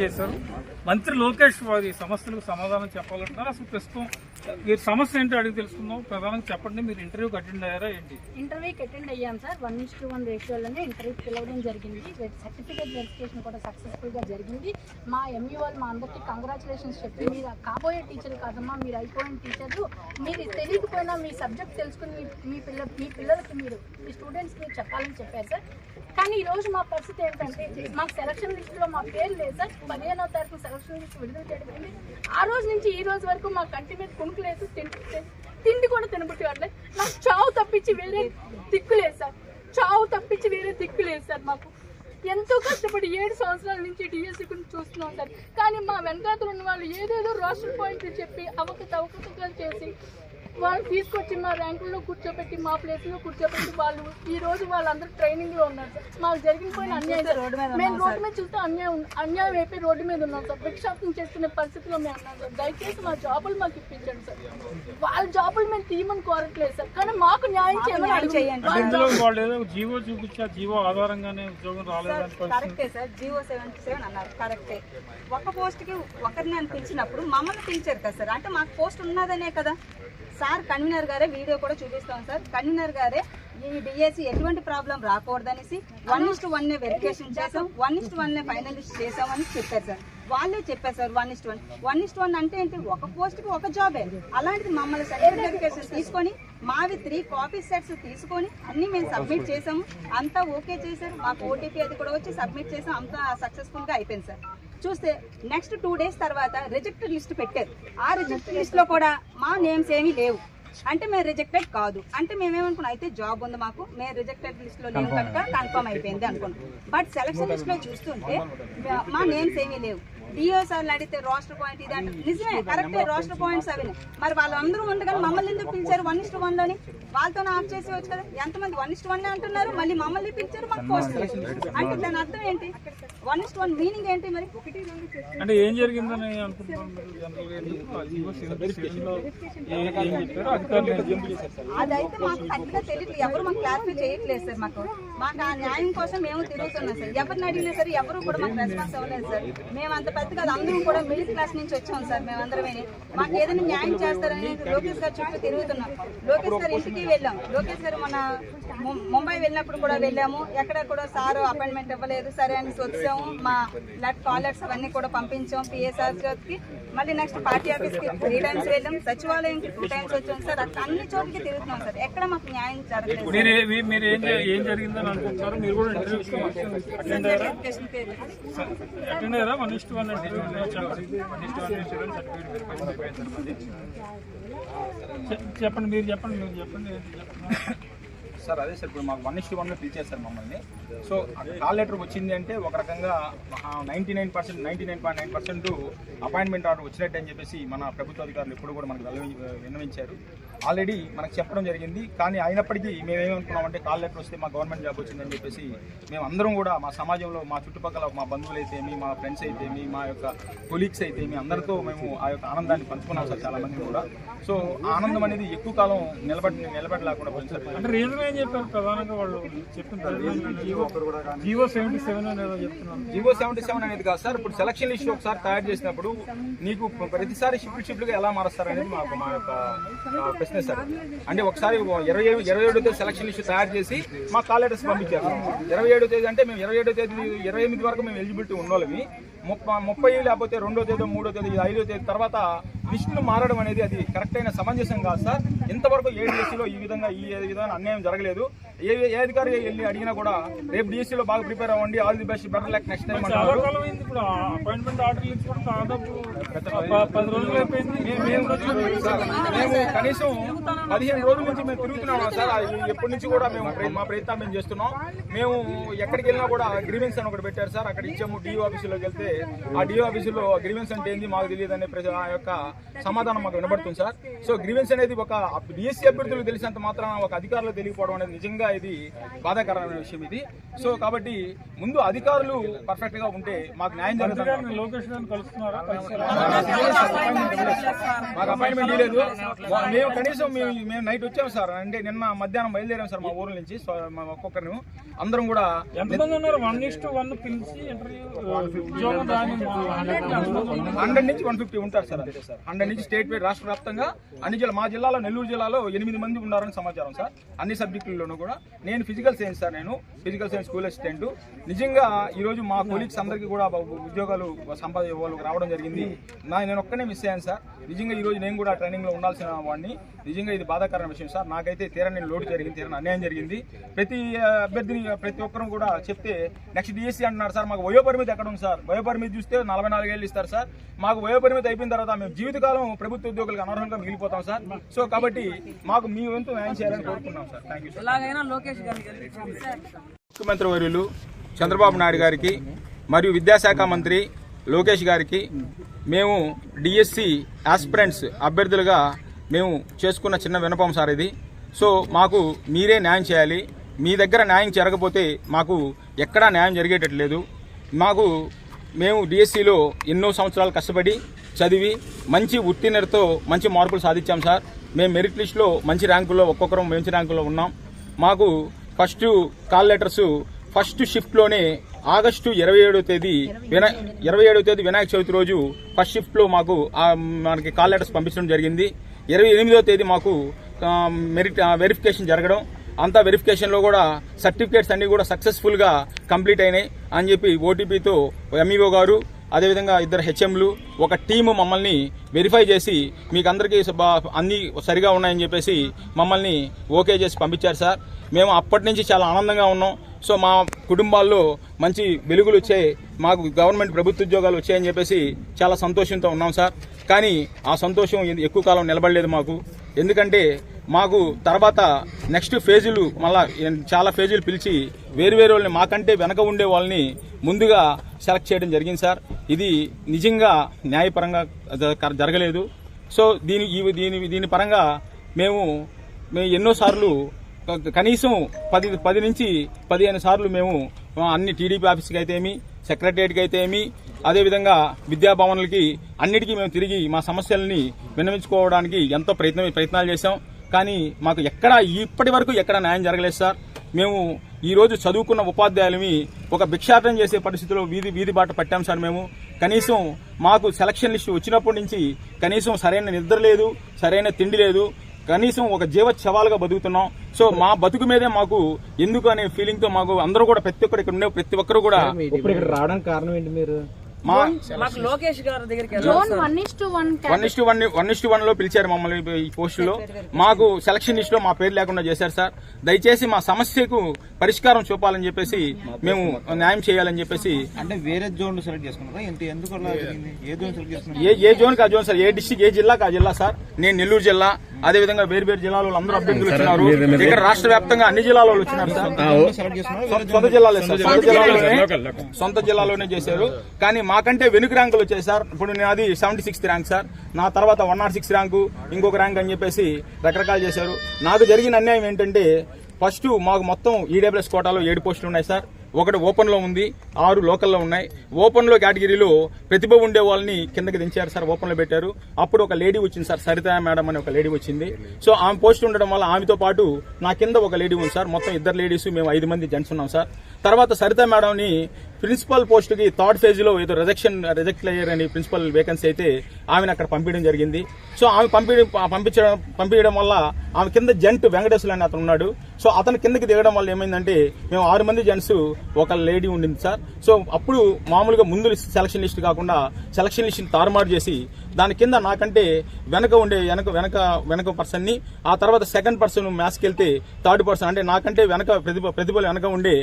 చేశారు. మంత్రి లోకేష్ వారి సమస్యలకు సమాధానం చెప్పాలంటున్నారు. అసలు ప్రస్తుతం మీరు సమస్య ఏంటో అడిగి తెలుసుకుందాం. ప్రధానంగా చెప్పండి మీరు ఇంటర్వ్యూకి అటెండ్ అయ్యారా ఏంటి? ఇంటర్వ్యూకి అటెండ్ అయ్యాం sir. One is to one రేషియోలోనే ఇంటర్వ్యూకి పిలవడం జరిగింది. సర్టిఫికేట్ వెరిఫికేషన్ కూడా సక్సెస్ఫుల్గా జరిగింది. మా ఎంఈ వాళ్ళు మా అందరికీ కంగ్రాచులేషన్స్ చెప్పి మీరు కాబోయే టీచర్ కాదమ్మా మీరు అయిపోయిన టీచర్లు మీరు తెలియకపోయినా మీ సబ్జెక్ట్ తెలుసుకుని మీ పిల్ల మీ పిల్లలకి మీరు మీ స్టూడెంట్స్ మీరు చెప్పాలని చెప్పారు సార్. కానీ ఈరోజు మా పరిస్థితి ఏంటంటే మాకు సెలక్షన్ లిస్టులో మా పేరు లేదు సార్. పదిహేనో తారీఖు సెలక్షన్ నుంచి విడుదల చేయడం ఆ రోజు నుంచి ఈ రోజు వరకు మా కంటి మీద కునుకు తిండి తిండి కూడా తినబుట్టి నాకు చావు తప్పించి వేరే దిక్కులేదు సార్. చావు తప్పించి వేరే దిక్కు లేదు సార్ మాకు. ఎంతో కష్టపడి ఏడు సంవత్సరాల నుంచి డిఎస్సీ గురించి చూస్తున్నాం సార్. కానీ మా వెనకాతలు ఉన్న వాళ్ళు ఏదేదో రోషన్ పాయింట్లు చెప్పి అవకతవకతలు చేసి వాళ్ళు తీసుకొచ్చి మా ర్యాంకుల్లో కూర్చోబెట్టి మా ప్లేస్లో కూర్చోబెట్టి వాళ్ళు ఈ రోజు వాళ్ళందరూ ట్రైనింగ్లో ఉన్నారు సార్. మాకు జరిగిన పోయిన అన్యాయం సార్. మేము రోడ్డు మీద చూస్తే అన్యాయం అన్యాయం అయిపోయి రోడ్డు మీద ఉన్నాం సార్. భిక్షాటం చేసుకునే పరిస్థితిలో మేము ఉన్నాం సార్. దయచేసి మా జాబులు మాకు ఇప్పించండి సార్. వాళ్ళ జాబులు మేము తీయమని కోరట్లేదు సార్. కానీ మాకు న్యాయం చేయమని ఏదో జీవో చూపించా జీవో ఆధారంగానే ఉద్యోగం కరెక్టే సార్. సెవెంటీ సెవెన్ అన్నారు. కరెక్టే. ఒక పోస్ట్కి ఒకరిని అని పిలిచినప్పుడు మమ్మల్ని పిలిచారు కదా సార్. అంటే మాకు పోస్ట్ ఉన్నదనే కదా. సార్ కన్వీనర్ గారే వీడియో కూడా చూపిస్తాం సార్. కన్వీనర్ గారే ఈ డిఎస్సి ఎటువంటి problem రాకూడదనేసి one is to one verification చేసాం one is to one final list చేసామని చెప్పారు సార్. వాళ్ళే చెప్పారు sir one is to one one is to one అంటే ఏంటి? ఒక పోస్ట్కి ఒక జాబే అలాంటిది మమ్మల్ని సర్టిఫికేషన్ వెరిఫికేషన్ తీసుకొని మావి త్రీ కాపీ సెట్స్ తీసుకొని అన్ని మేము సబ్మిట్ చేసాము అంతా ఓకే చేశారు. మాకు ఓటీపీ అది కూడా వచ్చి సబ్మిట్ చేసాం అంతా సక్సెస్ఫుల్గా అయిపోయింది సార్. చూస్తే నెక్స్ట్ టూ డేస్ తర్వాత రిజెక్టెడ్ లిస్ట్ పెట్టారు. ఆ రిజెక్టెడ్ లిస్ట్లో కూడా మా నేమ్స్ ఏమీ లేవు. అంటే మేము రిజెక్టెడ్ కాదు. అంటే మేమేమనుకున్నాం అయితే జాబ్ ఉంది మాకు మేము రిజెక్టెడ్ లిస్ట్లో లేవు కనుక కన్ఫర్మ్ అయిపోయింది అనుకున్నాం. బట్ సెలక్షన్ లిస్ట్లో చూస్తుంటే మా నేమ్స్ ఏమీ లేవు. డిఓ సార్లు అడిగితే రోస్టర్ పాయింట్ ఇది అంటే నిజమే కరెక్టే రోస్టర్ పాయింట్స్ అవి. మరి వాళ్ళందరూ ఉండగానే మమ్మల్ని ఎందుకు పిలిచారు? వన్ ఇస్ట్ వన్లోని వాళ్ళతో ఆఫ్ చేసి వచ్చు కదా. ఎంతమంది వన్ ఇస్ట్ వన్ అంటున్నారు? మళ్ళీ మమ్మల్ని పిలిచారు మాకు పోస్ట్ అంటే దాని అర్థం ఏంటి? వన్ ఇస్ట్ వన్ మీనింగ్ ఏంటి మరి? అంటే ఏం జరిగిందని అదైతే మాకు కరెక్ట్గా తెలియదు ఎవరు మాకు క్లారిఫై చేయట్లేదు సార్ మాకు. మాకు ఆ న్యాయం కోసం మేము తిరుగుతున్నాం సార్. ఎవరిని అడిగినా సరే ఎవరు కూడా మాకు రెస్పాన్స్ అవ్వలేదు సార్. మేము అంత పెద్దగా అందరం కూడా మిడిల్ క్లాస్ నుంచి వచ్చాం సార్ మేమందరమే మాకు ఏదైనా న్యాయం చేస్తారని లోకేష్ గారు చుట్టూ తిరుగుతున్నాం. లోకేష్ గారు ఇంటికి వెళ్ళాం. లోకేష్ గారు మన ముంబై వెళ్ళినప్పుడు కూడా వెళ్ళాము. ఎక్కడ కూడా సార్ అపాయింట్మెంట్ ఇవ్వలేదు. సరే అని వచ్చాము మా లెట్ కాలర్స్ అవన్నీ కూడా పంపించాం పిఎస్ఆర్కి మళ్ళీ నెక్స్ట్ పార్టీ ఆఫీస్కి త్రీ టైమ్స్ వెళ్ళాం. సచివాలయంకి టూ టైమ్స్ వచ్చాం సార్. అన్ని చోట్లకి తిరుగుతున్నాం సార్. ఎక్కడ మాకు న్యాయం జరగలేదు చెప్పండి మీరు చెప్పండి మీరు చెప్పండి చెప్పండి. సార్ అదే సార్ ఇప్పుడు మాకు వన్ ఇష్యూ వన్లో పిలిచారు మమ్మల్ని. సో కాల్ లెటర్ వచ్చింది అంటే ఒక రకంగా ninety nine percent ninety nine point nine percent appointment order వచ్చినట్టు అని చెప్పేసి మన ప్రభుత్వ అధికారులు ఎప్పుడు కూడా మనకు విన్నవించారు. ఆల్రెడీ మనకు చెప్పడం జరిగింది కానీ అయినప్పటికీ మేమేమనుకున్నామంటే కాల్ లెటర్ వస్తే మా గవర్నమెంట్ జాబ్ వచ్చిందని చెప్పేసి మేము అందరం కూడా మా సమాజంలో మా చుట్టుపక్కల మా బంధువులు అయితేమి మా ఫ్రెండ్స్ అయితేమి మా యొక్క కొలీగ్స్ అయితేమి అందరితో మేము ఆ యొక్క ఆనందాన్ని పంచుకున్నాం సార్ చాలా మంది కూడా. సో ఆనందం అనేది ఎక్కువ కాలం నిలబడి నిలబడలేకుండా పోయింది సార్. అంటే చెప్పారు ప్రధానంగా వాళ్ళు? చెప్పిన జీవో జీవో సెవెంటీ సెవెన్ అనేదో సెవెంటీ సెవెన్ అనేది కాదు సార్. ఇప్పుడు సెలక్షన్ లిస్ట్ ఒకసారి తయారు చేసినప్పుడు నీకు ప్రతిసారి షిఫ్ట్ షిఫ్ట్గా ఎలా మారుస్తారు అనేది మాకు మా యొక్క ప్రశ్న సార్. అంటే ఒకసారి ఇరవై ఇరవై ఏడో తేదీ సెలక్షన్ లిస్ట్ తయారు చేసి మా కాల్ లెటర్స్ పంపించారు. ఇరవై ఏడో తేదీ అంటే మేము ఇరవై ఏడో తేదీ ఇరవై ఎనిమిది వరకు మేము ఎలిజిబిలిటీ ఉన్నోళ్ళమి ముప్పై ముప్పై లేకపోతే రెండో తేదీ మూడో తేదీ ఐదో తేదీ తర్వాత లిస్టులు మారడం అనేది అది కరెక్ట్ అయిన సమంజసం కాదు సార్. ఇంతవరకు ఏ డిఎస్సీలో ఈ విధంగా ఈ విధంగా అన్యాయం జరగలేదు. ఏ ఏ అధికారి వెళ్ళి అడిగినా కూడా రేపు డిఎస్సీలో బాగా ప్రిపేర్ అవ్వండి all the best better like next time అంటారు పది రోజులు అయిపోయింది మేము- కనీసం పదిహేను రోజుల నుంచి మేము తిరుగుతున్నాం సార్ ఎప్పటి నుంచి కూడా మేము మా ప్రయత్నం మేము చేస్తున్నాం మేము ఎక్కడికి వెళ్ళినా కూడా గ్రీవెన్స్ అని ఒకటి పెట్టారు సార్ అక్కడ ఇచ్చాము డిఓ ఆఫీసులోకి వెళ్తే ఆ డిఓ ఆఫీసులో గ్రీవెన్స్ అంటే ఏంది మాకు తెలియదు అనే ప్రజ- ఆ యొక్క సమాధానం మాకు వినబడుతుంది సార్ సో గ్రీవెన్స్ అనేది ఒక డిఎస్సీ అభ్యర్థులకు తెలిసినంత మాత్రం ఒక అధికారులకు తెలియకపోవడం అనేది నిజంగా ఇది బాధాకరమైన విషయం ఇది సో కాబట్టి ముందు అధికారులు పర్ఫెక్ట్గా ఉంటే మాకు న్యాయం జరుగుతుంది. మాకు అపాయింట్మెంట్ ఇవ్వలేదు మేము కనీసం మేము మేము నైట్ వచ్చాము సార్. అంటే నిన్న మధ్యాహ్నం బయలుదేరాం సార్ మా ఊరు నుంచి. మా ఒక్కొక్కరిని. అందరం కూడా ఎంతమంది ఉన్నారు? వన్ ఇస్ట్ వన్ పిలిచి రాని హండ్రెడ్ నుంచి వన్ ఫిఫ్టీ ఉంటారు సార్. హండ్రెడ్ నుంచి స్టేట్ వైడ్ రాష్ట్ర వ్యాప్తంగా అన్ని జిల్లా మా జిల్లాలో నెల్లూరు జిల్లాలో ఎనిమిది మంది ఉన్నారని సమాచారం సార్. అన్ని సబ్జెక్టుల్లోనూ కూడా. నేను ఫిజికల్ సైన్స్ సార్ నేను. ఫిజికల్ సైన్స్ స్కూల్ అసిస్టెంట్ నిజంగా ఈ రోజు మా కొలీగ్స్ అందరికీ కూడా ఉద్యోగాలు సంపాద రావడం జరిగింది. నా నేను ఒక్కనే మిస్ అయ్యాను సార్. నిజంగా ఈ రోజు నేను కూడా ట్రైనింగ్లో ఉండాల్సిన వాడిని. నిజంగా ఇది బాధాకరమైన విషయం సార్. నాకైతే తీరని లోటు జరిగింది తీరని అన్యాయం జరిగింది. ప్రతి అభ్యర్థిని ప్రతి ఒక్కరు కూడా చెప్తే నెక్స్ట్ డిఎస్సీ అంటున్నారు సార్ మాకు వయోపరిమితి ఎక్కడ ఉంది సార్? వయోపరిమితి చూస్తే నలభై నాలుగేళ్ళు ఇస్తారు సార్. మాకు వయోపరిమితి అయిపోయిన తర్వాత మేము జీవితకాలం ప్రభుత్వ ఉద్యోగులకు అనర్హంగా మిగిలిపోతాం సార్. సో కాబట్టి మాకు మీ వంతు న్యాయం చేయాలని కోరుకున్నాం సార్. థ్యాంక్ యూ సార్ ముఖ్యమంత్రి వర్యులు చంద్రబాబు నాయుడు గారికి మరియు విద్యాశాఖ మంత్రి లోకేష్ గారికి మేము డిఎస్సి ఆస్పిరెంట్స్ అభ్యర్థులుగా మేము చేసుకున్న చిన్న వినపం సార్ ఇది. సో మాకు మీరే న్యాయం చేయాలి. మీ దగ్గర న్యాయం జరగకపోతే మాకు ఎక్కడా న్యాయం జరిగేటట్లేదు మాకు మేము డిఎస్సిలో ఎన్నో సంవత్సరాలు కష్టపడి చదివి మంచి ఉత్తీర్ణతతో మంచి మార్కులు సాధించాం సార్. మేము మెరిట్ లిస్టులో మంచి ర్యాంకుల్లో ఒక్కొక్కరం మంచి ర్యాంకుల్లో ఉన్నాం. మాకు ఫస్ట్ కాల్ లెటర్స్ ఫస్ట్ షిఫ్ట్లోనే ఆగస్టు ఇరవై ఏడో తేదీ వినా ఇరవై ఏడవ తేదీ వినాయక చవితి రోజు ఫస్ట్ షిఫ్ట్లో మాకు మనకి కాల్ లెటర్స్ పంపించడం జరిగింది. ఇరవై ఎనిమిదో తేదీ మాకు మెరిట్ వెరిఫికేషన్ జరగడం. అంతా వెరిఫికేషన్లో కూడా సర్టిఫికేట్స్ అన్ని కూడా సక్సెస్ఫుల్గా కంప్లీట్ అయినాయి అని చెప్పి ఓటీపీతో ఎంఈఓ గారు అదేవిధంగా ఇద్దరు హెచ్ఎంలు ఒక టీము మమ్మల్ని వెరిఫై చేసి మీకు అందరికీ అన్నీ అన్ని సరిగా ఉన్నాయని చెప్పేసి మమ్మల్ని ఓకే చేసి పంపించారు సార్. మేము అప్పటి నుంచి చాలా ఆనందంగా ఉన్నాం. సో మా కుటుంబాల్లో మంచి వెలుగులు వచ్చాయి. మాకు గవర్నమెంట్ ప్రభుత్వ ఉద్యోగాలు వచ్చాయని చెప్పేసి చాలా సంతోషంతో ఉన్నాం సార్. కానీ ఆ సంతోషం ఎక్కువ కాలం నిలబడలేదు మాకు. ఎందుకంటే మాకు తర్వాత నెక్స్ట్ ఫేజులు మళ్ళా చాలా ఫేజులు పిలిచి వేరు వేరు వాళ్ళని మాకంటే వెనక ఉండే వాళ్ళని ముందుగా సెలెక్ట్ చేయడం జరిగింది సార్. ఇది నిజంగా న్యాయపరంగా జ- జరగలేదు. సో దీని దీని దీని పరంగా మేము మేము ఎన్నోసార్లు కనీసం పది పది నుంచి పదిహేను సార్లు మేము అన్ని టీడీపీ ఆఫీస్కి అయితే ఏమి సెక్రటరియట్కి అయితే ఏమి అదేవిధంగా విద్యాభవన్లకి అన్నిటికీ మేము తిరిగి మా సమస్యల్ని విన్నవించుకోవడానికి ఎంతో ప్రయత్నం ప్రయత్నాలు చేశాం. కానీ మాకు ఎక్కడ ఇప్పటి వరకు ఎక్కడ న్యాయం జరగలేదు సార్. మేము ఈరోజు చదువుకున్న ఉపాధ్యాయులమి ఒక భిక్షాటం చేసే పరిస్థితిలో వీధి వీధి బాట పట్టాం సార్ మేము. కనీసం మాకు సెలక్షన్ లిస్ట్ వచ్చినప్పటి నుంచి కనీసం సరైన నిద్ర లేదు సరైన తిండి లేదు. కనీసం ఒక జీవ శవాలుగా బతుకుతున్నాం. సో మా బతుకు మీదే మాకు ఎందుకు అనే ఫీలింగ్తో మాకు అందరూ కూడా ప్రతి ఒక్కరు ఇక్కడ ఉండే ప్రతి ఒక్కరు కూడా ఇప్పుడు ఇక్కడ రావడానికి కారణం ఏంటి మీరు? లోకేష్ గారి దగ్గరికి వన్లో పిలిచారు మమ్మల్ని ఈ పోస్టులో మాకు సెలక్షన్ లిస్ట్లో మా పేరు లేకుండా చేశారు సార్. దయచేసి మా సమస్యకు పరిష్కారం చూపాలని చెప్పేసి మేము న్యాయం చేయాలని చెప్పేసి అంటే వేరే జోన్ సెలెక్ట్ చేసుకున్నారా? ఎంత ఎందుకు అలా జరిగింది? ఏ జోన్ సెలెక్ట్ చేసుకున్నారు? ఏ ఏ జోన్ కా జోన్ సార్? ఏ డిస్టిక్ ఏ జిల్లాకి ఆ జిల్లా సార్? నేను నెల్లూరు జిల్లా అదే విధంగా వేరు వేరు జిల్లాలో అందరూ అభ్యర్థులు వచ్చినారు. ఇక్కడ రాష్ట్ర వ్యాప్తంగా అన్ని జిల్లాలో వాళ్ళు వచ్చినారు సార్. సొంత- జిల్లాలో సొంత జిల్లాలోనే సొంత జిల్లాలోనే చేశారు. కానీ మాకంటే వెనుక ర్యాంకులు వచ్చాయి సార్. ఇప్పుడు నాది సెవెంటీ సిక్స్త్ ర్యాంక్ సార్. నా తర్వాత వన్ నాట్ సిక్స్ ర్యాంకు ఇంకొక ర్యాంక్ అని చెప్పేసి రకరకాలు చేశారు. నాకు జరిగిన అన్యాయం ఏంటంటే ఫస్ట్ మాకు మొత్తం ఈడబ్ల్యూఎస్ కోటాలో ఏడు పోస్టులు ఉన్నాయి సార్. ఒకటి ఓపెన్లో ఉంది ఆరు లోకల్లో ఉన్నాయి. ఓపెన్లో కేటగిరీలో ప్రతిభ ఉండే వాళ్ళని కిందకి దించారు సార్ ఓపెన్లో పెట్టారు. అప్పుడు ఒక లేడీ వచ్చింది సార్ సరిత మేడం అని ఒక లేడీ వచ్చింది. సో ఆమె పోస్ట్ ఉండడం వల్ల ఆమెతో పాటు నా కింద ఒక లేడీ ఉంది సార్. మొత్తం ఇద్దరు లేడీస్ మేము ఐదు మంది జెంట్స్ ఉన్నాం సార్. తర్వాత సరిత మేడంని ప్రిన్సిపల్ పోస్ట్కి థర్డ్ ఫేజ్లో ఏదో రిజెక్షన్ రిజెక్ట్ అయ్యారని ప్రిన్సిపల్ వేకెన్సీ అయితే ఆమెను అక్కడ పంపించడం జరిగింది. సో ఆమె పంపి పంపించడం పంపించడం వల్ల ఆమె కింద జంట్ వెంకటేశ్వరు అని అతను ఉన్నాడు. సో అతను కిందకి దిగడం వల్ల ఏమైందంటే మేము ఆరు మంది జెంట్స్ ఒక లేడీ ఉండింది సార్. సో అప్పుడు మామూలుగా ముందు సెలక్షన్ లిస్ట్ కాకుండా సెలక్షన్ లిస్ట్ తారుమారు చేసి దాని కింద నాకంటే వెనక ఉండే వెనక వెనక వెనక పర్సన్ని ఆ తర్వాత సెకండ్ పర్సన్ మ్యాథ్స్కి వెళ్తే థర్డ్ పర్సన్ అంటే నాకంటే వెనక ప్రతిభ ప్రతిభలు వెనక ఉండే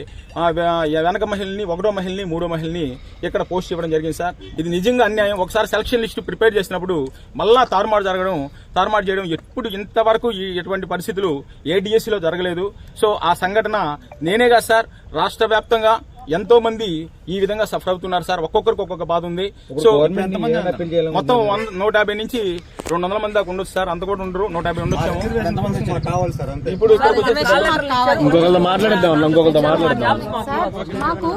వెనక మహిళని ఒకటో మహిళని మూడో మహిళని ఇక్కడ పోస్ట్ ఇవ్వడం జరిగింది సార్. ఇది నిజంగా అన్యాయం. ఒకసారి సెలక్షన్ లిస్ట్ ప్రిపేర్ చేసినప్పుడు మళ్ళా తారుమారు జరగడం తారుమారు చేయడం ఎప్పుడు ఇంతవరకు ఈ ఎటువంటి పరిస్థితులు ఏ DSC లో జరగలేదు. సో ఆ సంఘటన నేనే కాదు సార్ రాష్ట్ర వ్యాప్తంగా ఎంతో మంది ఈ విధంగా సఫర్ అవుతున్నారు సార్. ఒక్కొక్కరికి ఒక్కొక్క బాధ ఉంది. సో? మొత్తం వంద- నూట యాభై నుంచి రెండు వందల మంది దాకా ఉండొచ్చు సార్. అంత కూడా ఉండరు నూట యాభై ఉండొచ్చు ఎంతమంది వచ్చారు? కావాలి సార్ అంతే. ఇప్పుడు ఇక్కడికి వచ్చేసి ఇంకొకరితో మాట్లాడిద్దాం ఇంకొకరితో మాట్లాడదాం సార్ మాకు